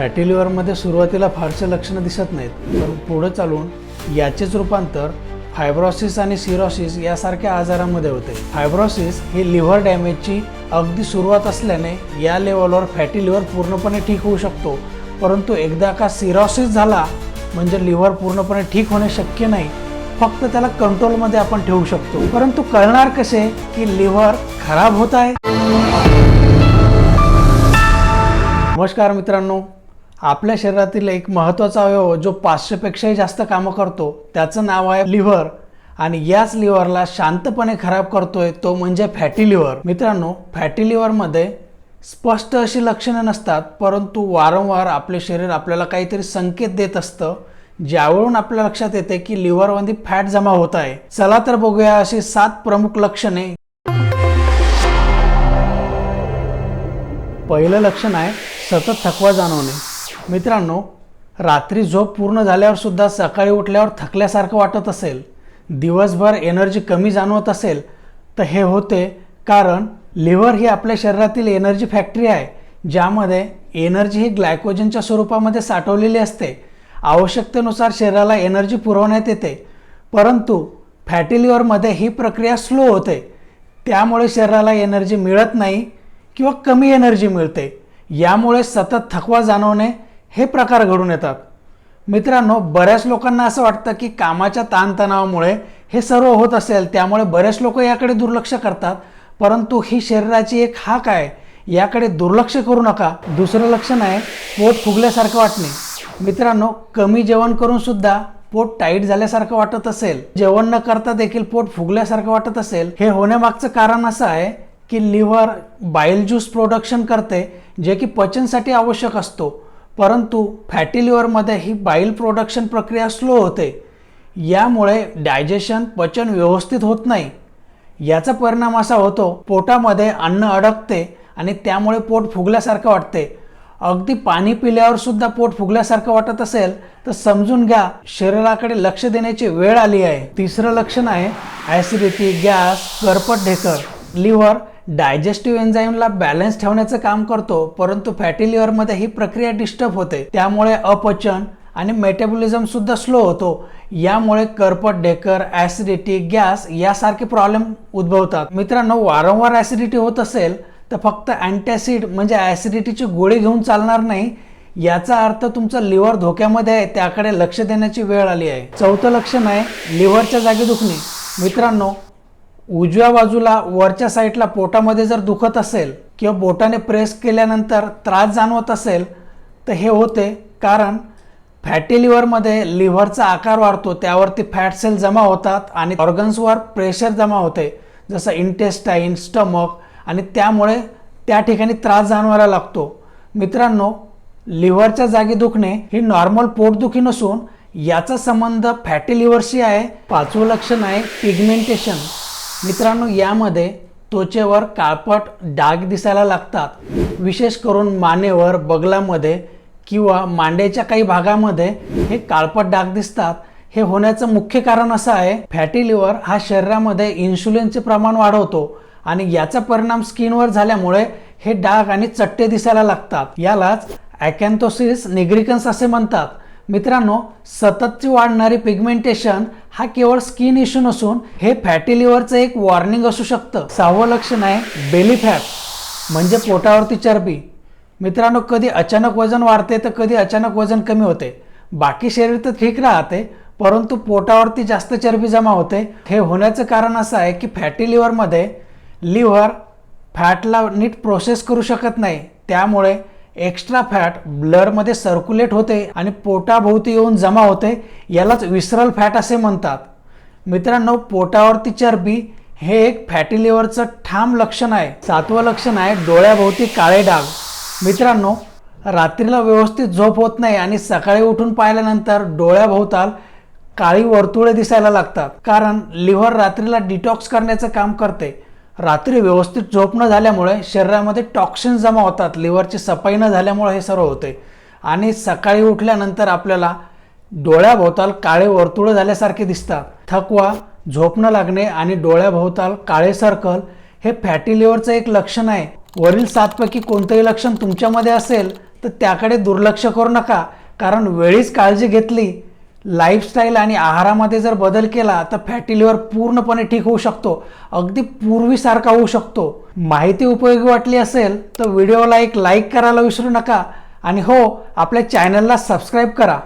Fatty लिव्हरमध्ये सुरुवातीला फारसे लक्षणं दिसत नाहीत पण पुढं चालून याचेच रूपांतर फायब्रॉसिस आणि सिरोसिस यासारख्या आजारांमध्ये होते. फायब्रॉसिस ही लिव्हर डॅमेजची अगदी सुरुवात असल्याने या लेवलवर फॅटी लिव्हर पूर्णपणे ठीक होऊ शकतो. परंतु एकदा का सिरोसिस झाला म्हणजे लिव्हर पूर्णपणे ठीक होणे शक्य नाही फक्त त्याला कंट्रोलमध्ये आपण ठेवू शकतो. परंतु कळणार कसे की लिव्हर खराब होत आहे? नमस्कार मित्रांनो आपल्या शरीरातील एक महत्त्वाचा अवयव जो पाचशेपेक्षाही जास्त कामं करतो त्याचं नाव आहे लिव्हर. आणि याच लिव्हरला शांतपणे खराब करतोय तो म्हणजे फॅटी लिव्हर. मित्रांनो फॅटी लिव्हरमध्ये स्पष्ट अशी लक्षणं नसतात परंतु वारंवार आपले शरीर आपल्याला काहीतरी संकेत देत असतं ज्यावरून आपल्या लक्षात येते की लिव्हरमध्ये फॅट जमा होत आहे. चला तर बघूया अशी सात प्रमुख लक्षणे. पहिलं लक्षण आहे सतत थकवा जाणवणे. मित्रांनो रात्री झोप पूर्ण झाल्यावर सुद्धा सकाळी उठल्यावर थकल्यासारखं वाटत असेल दिवसभर एनर्जी कमी जाणवत असेल तर हे होते कारण लिव्हर ही आपल्या शरीरातील एनर्जी फॅक्टरी आहे ज्यामध्ये एनर्जी ही ग्लायकोजनच्या स्वरूपामध्ये साठवलेली असते. आवश्यकतेनुसार शरीराला एनर्जी पुरवण्यात येते परंतु फॅटी लिव्हरमध्ये ही प्रक्रिया स्लो होते. त्यामुळे शरीराला एनर्जी मिळत नाही किंवा कमी एनर्जी मिळते. यामुळे सतत थकवा जाणवणे हे प्रकार घडून येतात. मित्रांनो बऱ्याच लोकांना असं वाटतं की कामाच्या ताणतणावामुळे हे सर्व होत असेल त्यामुळे बरेच लोक याकडे दुर्लक्ष करतात. परंतु ही शरीराची एक हाक आहे. याकडे दुर्लक्ष करू नका. दुसरं लक्षण आहे पोट फुगल्यासारखं वाटणे. मित्रांनो कमी जेवण करून सुद्धा पोट टाईट झाल्यासारखं वाटत असेल जेवण न करता देखील पोट फुगल्यासारखं वाटत असेल हे होण्यामागचं कारण असं आहे की लिव्हर बाईल ज्यूस प्रोडक्शन करते जे की पचनसाठी आवश्यक असतो. परंतु फॅटी लिव्हरमध्ये ही बाईल प्रोडक्शन प्रक्रिया स्लो होते. यामुळे डायजेशन पचन व्यवस्थित होत नाही. याचा परिणाम असा होतो पोटामध्ये अन्न अडकते आणि त्यामुळे पोट फुगल्यासारखं वाटते. अगदी पाणी पिल्यावर सुद्धा पोट फुगल्यासारखं वाटत असेल तर समजून घ्या शरीराकडे लक्ष देण्याची वेळ आली आहे. तिसरं लक्षण आहे ॲसिडिटी गॅस करपट ढेकर लिव्हर डायजेस्टिव्ह एन्झाईमला बॅलन्स ठेवण्याचं काम करतो परंतु फॅटी लिव्हरमध्ये ही प्रक्रिया डिस्टर्ब होते. त्यामुळे अपचन आणि मेटाबॉलिझम सुद्धा स्लो होतो. यामुळे करपट डेकर ॲसिडिटी गॅस यासारखे प्रॉब्लेम उद्भवतात. मित्रांनो वारंवार ॲसिडिटी होत असेल तर फक्त अँटॅसिड म्हणजे ॲसिडिटीची गोळी घेऊन चालणार नाही याचा अर्थ तुमचं लिव्हर धोक्यामध्ये आहे त्याकडे लक्ष देण्याची वेळ आली आहे. चौथं लक्षण आहे लिव्हरच्या जागी दुखणे. मित्रांनो उजव्या बाजूला वरच्या साईडला पोटामध्ये जर दुखत असेल किंवा बोटाने प्रेस केल्यानंतर त्रास जाणवत असेल तर हे होते कारण फॅटी लिव्हरमध्ये लिव्हरचा आकार वाढतो त्यावरती फॅट सेल जमा होतात आणि ऑर्गन्सवर प्रेशर जमा होते जसं इंटेस्टाईन स्टमक आणि त्यामुळे त्या ठिकाणी त्रास जाणवायला लागतो. मित्रांनो लिव्हरच्या जागी दुखणे ही नॉर्मल पोटदुखी नसून याचा संबंध फॅटी लिव्हरशी आहे. पाचवं लक्षण आहे पिगमेंटेशन. मित्रांनो यामध्ये त्वचेवर काळपट डाग दिसायला लागतात. विशेष करून मानेवर बगलामध्ये किंवा मांड्याच्या काही भागामध्ये हे काळपट डाग दिसतात. हे होण्याचं मुख्य कारण असं आहे फॅटी लिव्हर हा शरीरामध्ये इन्शुलिनचे प्रमाण वाढवतो आणि याचा परिणाम स्किनवर झाल्यामुळे हे डाग आणि चट्टे दिसायला लागतात. यालाच ॲकॅन्थोसिस निग्रिकन्स असे म्हणतात. मित्रांनो सततची वाढणारी पिगमेंटेशन हा केवळ स्किन इश्यू नसून हे फॅटी लिव्हरचं एक वॉर्निंग असू शकतं. सहावं लक्षण आहे बेली फॅट म्हणजे पोटावरती चरबी. मित्रांनो कधी अचानक वजन वाढते तर कधी अचानक वजन कमी होते. बाकी शरीर तर ठीक राहते परंतु पोटावरती जास्त चरबी जमा होते. हे होण्याचं कारण असं आहे की फॅटी लिव्हरमध्ये लिव्हर फॅटला नीट प्रोसेस करू शकत नाही. त्यामुळे एक्स्ट्रा फॅट ब्लडमध्ये सर्क्युलेट होते आणि पोटाभोवती येऊन जमा होते यालाच विसरल फॅट असे म्हणतात. मित्रांनो पोटावरती चरबी हे एक फॅटी लिव्हरचं ठाम लक्षण आहे सातवं लक्षण आहे डोळ्याभोवती काळे डाग. मित्रांनो रात्रीला व्यवस्थित झोप होत नाही आणि सकाळी उठून पाहिल्यानंतर डोळ्याभोवताल काळी वर्तुळे दिसायला लागतात. कारण लिव्हर रात्रीला डिटॉक्स करण्याचं काम करते. रात्री व्यवस्थित झोप न झाल्यामुळे शरीरामध्ये टॉक्सिन जमा होतात लिव्हरची सफाई न झाल्यामुळे हे सर्व होते. आणि सकाळी उठल्यानंतर आपल्याला डोळ्याभोवताल काळे वर्तुळ झाल्यासारखे दिसतात. थकवा झोप न लागणे आणि डोळ्याभोवताल काळे सर्कल हे फॅटी लिव्हरचं एक लक्षण आहे. वरील सातपैकी कोणतंही लक्षण तुमच्यामध्ये असेल तर त्याकडे दुर्लक्ष करू नका. कारण वेळीच काळजी घेतली लाईफस्टाईल आणि आहारामध्ये जर बदल केला तर फॅटी लिव्हर पूर्णपणे ठीक होऊ शकतो. अगदी पूर्वीसारखा होऊ शकतो. माहिती उपयोगी वाटली असेल तर व्हिडिओला एक लाईक करायला विसरू नका. आणि हो आपल्या चॅनलला सबस्क्राईब करा.